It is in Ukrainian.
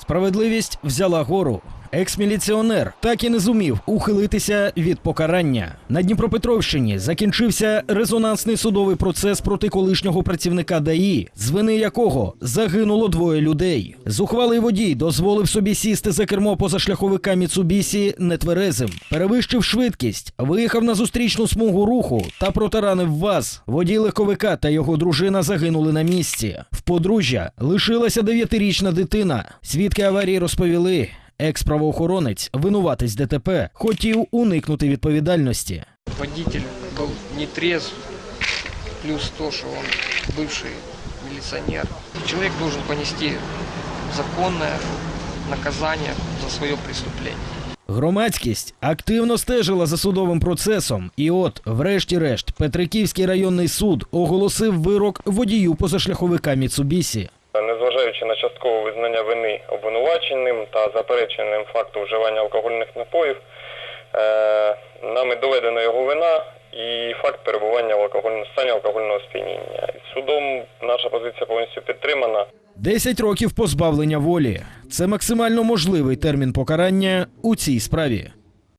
Справедливість взяла гору. Екс-міліціонер так і не зумів ухилитися від покарання. На Дніпропетровщині закінчився резонансний судовий процес проти колишнього працівника ДАІ, з вини якого загинуло двоє людей. Зухвалий водій дозволив собі сісти за кермо позашляховика Міцубісі нетверезим, перевищив швидкість, виїхав на зустрічну смугу руху та протаранив ВАЗ. Водій легковика та його дружина загинули на місці. В подружжя лишилася дев'ятирічна дитина. Свідки аварії розповіли. Екс-правоохоронець, винуватець ДТП, хотів уникнути відповідальності. Водитель был не трезв, плюс то, что он бывший милиционер. Человек должен понести законное наказание за свое преступление. Громадськість активно стежила за судовим процесом, і от, врешті-решт, Петриківський районний суд оголосив вирок водію позашляховика Міцубісі. Незважаючи на часткове визнання вини обвинуваченим та запереченим факту вживання алкогольних напоїв, е, нами доведена його вина і факт перебування в алкогольному стані алкогольного сп'яніння. Судом наша позиція повністю підтримана. 10 років позбавлення волі це максимально можливий термін покарання у цій справі.